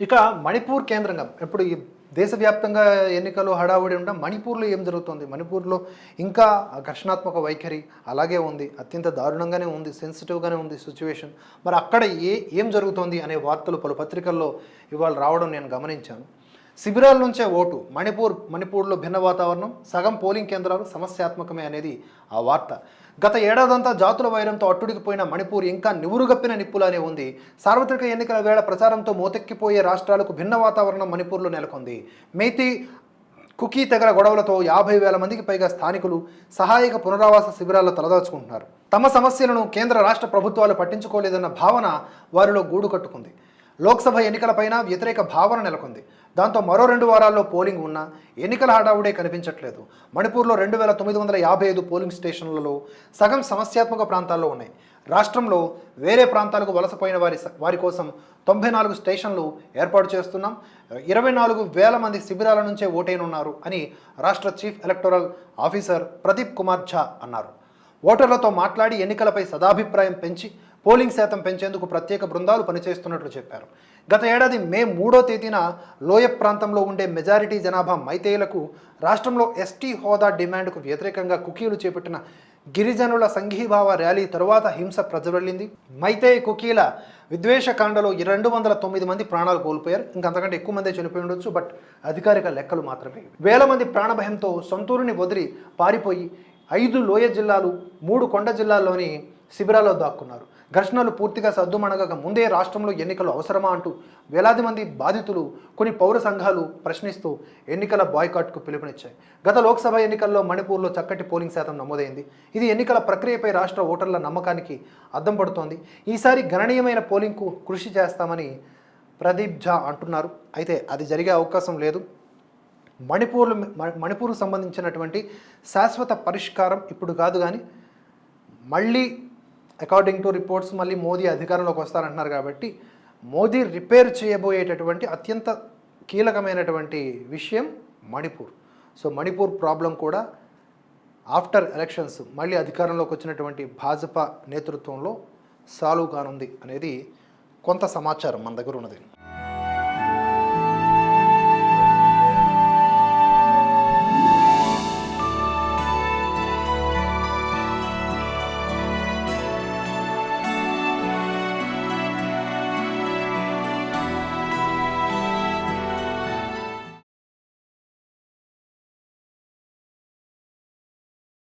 ఇక మణిపూర్ కేంద్రంగా ఇప్పుడు ఈ దేశవ్యాప్తంగా ఎన్నికలు హడావుడి ఉండడం మణిపూర్లో ఏం జరుగుతుంది? మణిపూర్లో ఇంకా ఘర్షణాత్మక వైఖరి అలాగే ఉంది. అత్యంత దారుణంగానే ఉంది సెన్సిటివ్గానే ఉంది సిచ్యువేషన్. మరి అక్కడ ఏ ఏం జరుగుతోంది అనే వార్తలు పలు పత్రికల్లో ఇవాళ రావడం నేను గమనించాను. శిబిరాల నుంచే ఓటు మణిపూర్ మణిపూర్లో భిన్న వాతావరణం సగం పోలింగ్ కేంద్రాలు సమస్యాత్మకమే అనేది ఆ వార్త. గత ఏడాదంతా జాతుల వైరంతో అట్టుడికిపోయిన మణిపూర్ ఇంకా నివురుగప్పిన నిప్పులానే ఉంది. సార్వత్రిక ఎన్నికల వేళ ప్రచారంతో మోతెక్కిపోయే రాష్ట్రాలకు భిన్న వాతావరణం మణిపూర్లో నెలకొంది. మేతి కుకీ తెగల గొడవలతో యాభై వేల మందికి పైగా స్థానికులు సహాయక పునరావాస శిబిరాల్లో తలదాచుకుంటున్నారు. తమ సమస్యలను కేంద్ర రాష్ట్ర ప్రభుత్వాలు పట్టించుకోలేదన్న భావన వారిలో గూడు కట్టుకుంది. లోక్సభ ఎన్నికలపైన వ్యతిరేక భావన నెలకొంది. దాంతో మరో రెండు వారాల్లో పోలింగ్ ఉన్నా ఎన్నికల హడావుడే కనిపించట్లేదు. మణిపూర్లో రెండు వేల తొమ్మిది వందల యాభై ఐదు పోలింగ్ స్టేషన్లలో సగం సమస్యాత్మక ప్రాంతాల్లో ఉన్నాయి. రాష్ట్రంలో వేరే ప్రాంతాలకు వలసపోయిన వారి వారి కోసం తొంభై నాలుగు స్టేషన్లు ఏర్పాటు చేస్తున్నాం. ఇరవై నాలుగు వేల మంది శిబిరాల నుంచే ఓటేనున్నారు అని రాష్ట్ర chief electoral officer Pradeep Kumar Jha అన్నారు. ఓటర్లతో మాట్లాడి ఎన్నికలపై సదాభిప్రాయం పెంచి పోలింగ్ శాతం పెంచేందుకు ప్రత్యేక బృందాలు పనిచేస్తున్నట్లు చెప్పారు. గత ఏడాది మే మూడో తేదీన లోయ ప్రాంతంలో ఉండే మెజారిటీ జనాభా మైతేయులకు రాష్ట్రంలో ఎస్టీ హోదా డిమాండ్కు వ్యతిరేకంగా కుకీలు చేపట్టిన గిరిజనుల సంఘీభావ ర్యాలీ తరువాత హింస ప్రజ్వలింది. మైతే కుకీల విద్వేషకాండలో రెండు వందల తొమ్మిది మంది ప్రాణాలు కోల్పోయారు. ఇంకంతకంటే ఎక్కువ మంది చనిపోయి ఉండొచ్చు బట్ అధికారిక లెక్కలు మాత్రమే. వేల మంది ప్రాణభయంతో సొంతూరుని వదిలి పారిపోయి ఐదు లోయ జిల్లాలు మూడు కొండ జిల్లాల్లోని శిబిరాల్లో దాక్కున్నారు. ఘర్షణలు పూర్తిగా సద్దుమణగక ముందే రాష్ట్రంలో ఎన్నికలు అవసరమా అంటూ వేలాది మంది బాధితులు కొన్ని పౌర సంఘాలు ప్రశ్నిస్తూ ఎన్నికల బాయ్కాట్కు పిలుపునిచ్చాయి. గత లోక్సభ ఎన్నికల్లో మణిపూర్లో చక్కటి పోలింగ్ శాతం నమోదైంది. ఇది ఎన్నికల ప్రక్రియపై రాష్ట్ర ఓటర్ల నమ్మకానికి అద్దం పడుతోంది. ఈసారి గణనీయమైన పోలింగ్కు కృషి చేస్తామని ప్రదీప్ ఝా అంటున్నారు. అయితే అది జరిగే అవకాశం లేదు. మణిపూర్ మణిపూర్కు సంబంధించినటువంటి శాశ్వత పరిష్కారం ఇప్పుడు కాదు కానీ మళ్ళీ అకార్డింగ్ టు రిపోర్ట్స్ మళ్ళీ మోదీ అధికారంలోకి వస్తారంటున్నారు కాబట్టి మోదీ రిపేర్ చేయబోయేటటువంటి అత్యంత కీలకమైనటువంటి విషయం మణిపూర్. సో మణిపూర్ ప్రాబ్లం కూడా ఆఫ్టర్ ఎలక్షన్స్ మళ్ళీ అధికారంలోకి వచ్చినటువంటి భాజపా నేతృత్వంలో సాల్వ్ కానుంది అనేది కొంత సమాచారం మన దగ్గర ఉన్నది.